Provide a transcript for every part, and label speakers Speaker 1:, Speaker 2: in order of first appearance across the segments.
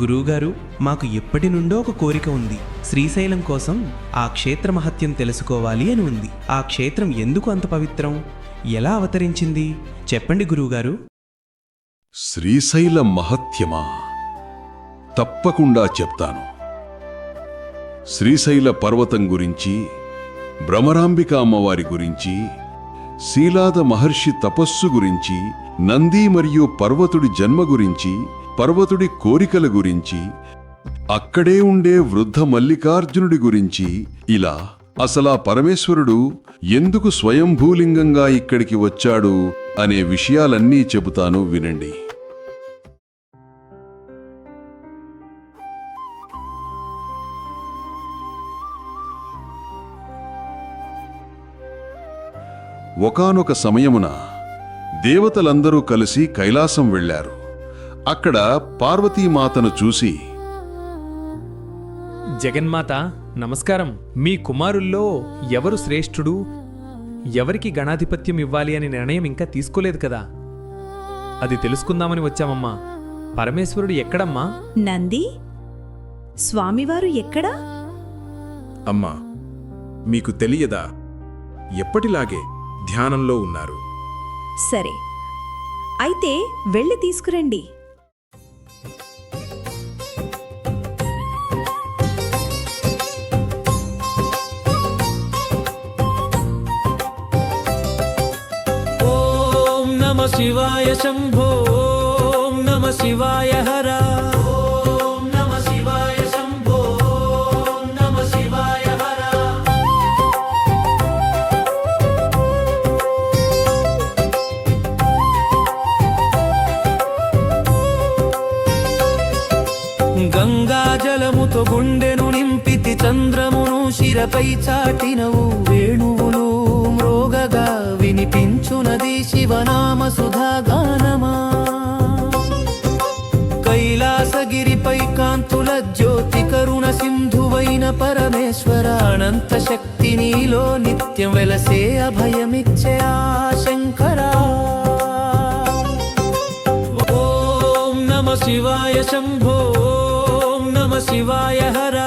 Speaker 1: గురువుగారు మాకు ఎప్పటి నుండో ఒక కోరిక ఉంది. శ్రీశైలం కోసం ఆ క్షేత్ర మహత్యం తెలుసుకోవాలి అని ఉంది. ఆ క్షేత్రం ఎందుకు అంత పవిత్రం? ఎలా అవతరించింది? చెప్పండి గురువుగారు.
Speaker 2: శ్రీశైల మహత్యమా? తప్పకుండా చెప్తాను. శ్రీశైల పర్వతం గురించి భ్రమరాంబిక అమ్మవారి గురించి శీలాద మహర్షి తపస్సు గురించి నంది మరియు పర్వతుడి జన్మ గురించి పర్వతుడి కోరికల గురించి అక్కడే ఉండే వృద్ధ మల్లికార్జునుడి గురించి ఇలా అసలా పరమేశ్వరుడు ఎందుకు స్వయంభూలింగంగా ఇక్కడికి వచ్చాడు అనే విషయాలన్నీ చెబుతాను వినండి. ఒకానొక సమయమున దేవతలందరూ కలిసి కైలాసం వెళ్ళారు. అక్కడ పార్వతీమాతను చూసి
Speaker 3: జగన్మాత నమస్కారం. మీ కుమారుల్లో ఎవరు శ్రేష్ఠుడు? ఎవరికి గణాధిపత్యం ఇవ్వాలి అనే నిర్ణయం ఇంకా తీసుకోలేదు కదా? అది తెలుసుకుందామని వచ్చామమ్మా. పరమేశ్వరుడు ఎక్కడమ్మా?
Speaker 4: నంది స్వామివారు ఎక్కడా?
Speaker 5: అమ్మా మీకు తెలియదా? ఎప్పటిలాగే ధ్యానంలో ఉన్నారు.
Speaker 4: సరే. అయితే వెళ్ళి తీసుకురండి.
Speaker 6: ఓం నమ శివాయ శంభో నమ శివాయ గంగా జలముతో గుండెను నింపితి చంద్రమును శిరపై చాటినవు వేణువులు మ్రోగగా వినిపించునది శివనామ సుధా గానమా కైలాసగిరిపై కాంతుల జ్యోతి కరుణ సింధువైన పరమేశ్వర అనంత శక్తి నీలో నిత్యం వెలసే అభయమిచ్చే ఆ శంకరా. శివాయ శంభో शिवाय हर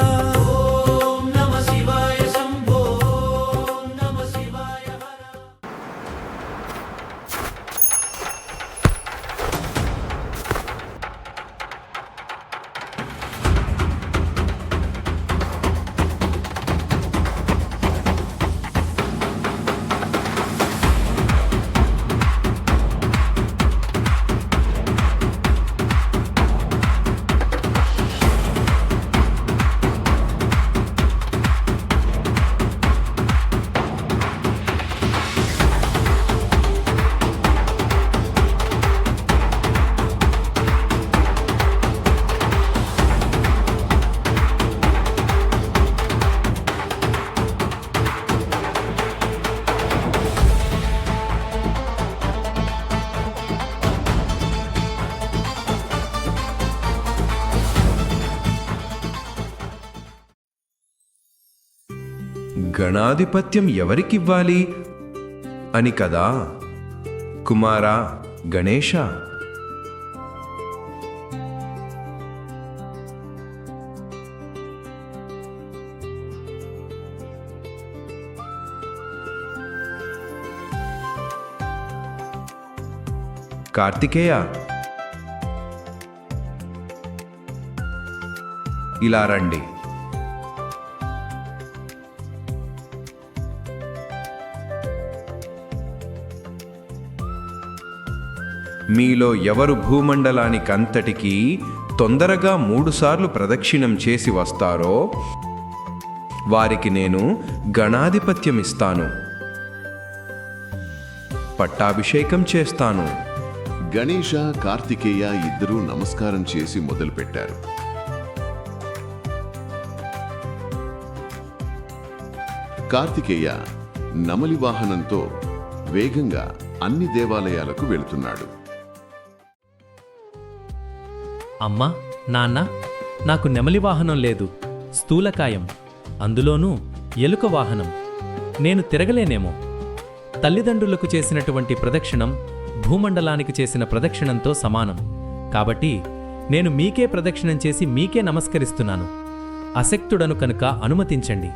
Speaker 7: గణాధిపత్యం ఎవరికివ్వాలి? అని కదా? కుమారా గణేష కార్తికేయ. ఇలా రండి. మీలో ఎవరు భూమండలానికంతటికీ తొందరగా మూడుసార్లు ప్రదక్షిణం చేసి వస్తారో వారికి నేను గణాధిపత్యం ఇస్తాను పట్టాభిషేకం చేస్తాను.
Speaker 2: గణేష కార్తికేయ ఇద్దరూ నమస్కారం చేసి మొదలుపెట్టారు. కార్తికేయ నమలి వాహనంతో వేగంగా అన్ని దేవాలయాలకు వెళుతున్నాడు.
Speaker 3: అమ్మా
Speaker 6: నాన్న నాకు నెమలి వాహనం లేదు స్థూలకాయం అందులోనూ ఎలుక వాహనం. నేను తిరగలేనేమో. తల్లిదండ్రులకు చేసినటువంటి ప్రదక్షిణం భూమండలానికి చేసిన ప్రదక్షిణంతో సమానం. కాబట్టి నేను మీకే ప్రదక్షిణం చేసి మీకే నమస్కరిస్తున్నాను. అశక్తుడను కనుక అనుమతించండి.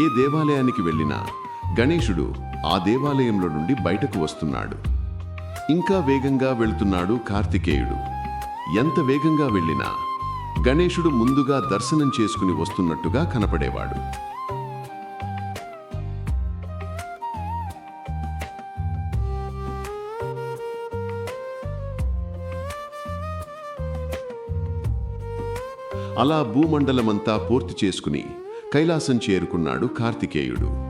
Speaker 2: ఏ దేవాలయానికి వెళ్ళినా గణేశుడు ఆ దేవాలయంలో నుండి బయటకు వస్తున్నాడు. ఇంకా వేగంగా వెళ్తున్నాడు కార్తికేయుడు. ఎంత వేగంగా వెళ్ళినా గణేశుడు ముందుగా దర్శనం చేసుకుని వస్తున్నట్టుగా కనపడేవాడు. అలా భూమండలమంతా పూర్తి చేసుకుని కైలాసం చేరుకున్నాడు కార్తికేయుడు.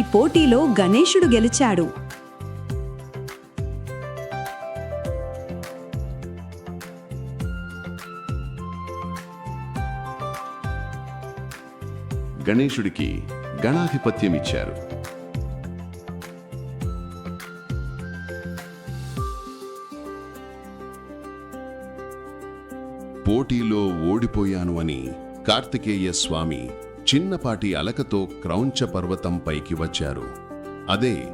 Speaker 4: ఈ పోటీలో గణేశుడు గెలిచాడు.
Speaker 2: గణేశుడికి గణాధిపత్యం ఇచ్చారు. పోటీలో ఓడిపోయాను అని కార్తికేయ స్వామి చిన్నపాటి అలకతో క్రౌంచ పర్వతం పైకి వచ్చారు. అదే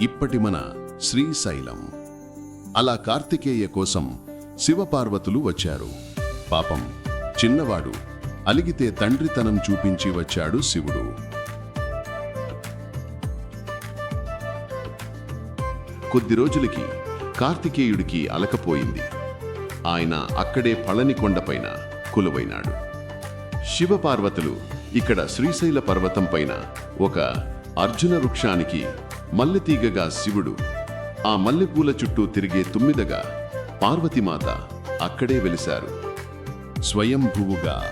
Speaker 2: ఇప్పటి మన శ్రీశైలం. అలా కార్తికేయ కోసం శివపార్వతులు వచ్చారు. పాపం చిన్నవాడు అలిగితే తండ్రితనం చూపించి వచ్చాడు శివుడు. కొద్ది రోజులకి కార్తికేయుడికి అలకపోయింది. ఆయన అక్కడే పళనికొండపైన కొలువైనాడు. శివపార్వతులు ఇక్కడ శ్రీశైల పర్వతం పైన ఒక అర్జున వృక్షానికి మల్లెతీగగా శివుడు ఆ మల్లెపూల చుట్టూ తిరిగే తుమ్మిదగా పార్వతీమాత అక్కడే వెలిశారు. స్వయంభువుగా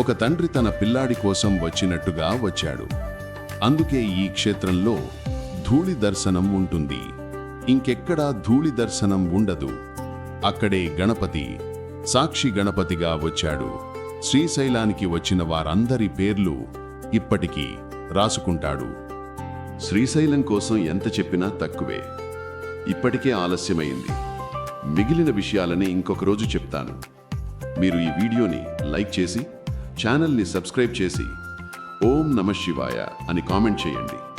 Speaker 2: ఒక తండ్రి తన పిల్లాడి కోసం వచ్చినట్టుగా వచ్చాడు. అందుకే ఈ క్షేత్రంలో ధూళి దర్శనం ఉంటుంది. ఇంకెక్కడా ధూళి దర్శనం ఉండదు. అక్కడే గణపతి సాక్షి గణపతిగా వచ్చాడు. శ్రీశైలానికి వచ్చిన వారందరి పేర్లు ఇప్పటికీ రాసుకుంటాడు. శ్రీశైలం కోసం ఎంత చెప్పినా తక్కువే. ఇప్పటికే ఆలస్యమైంది. మిగిలిన విషయాలని ఇంకొక రోజు చెప్తాను. మీరు ఈ వీడియోని లైక్ చేసి ఛానల్ని సబ్స్క్రైబ్ చేసి ఓం నమ శివాయ అని కామెంట్ చేయండి.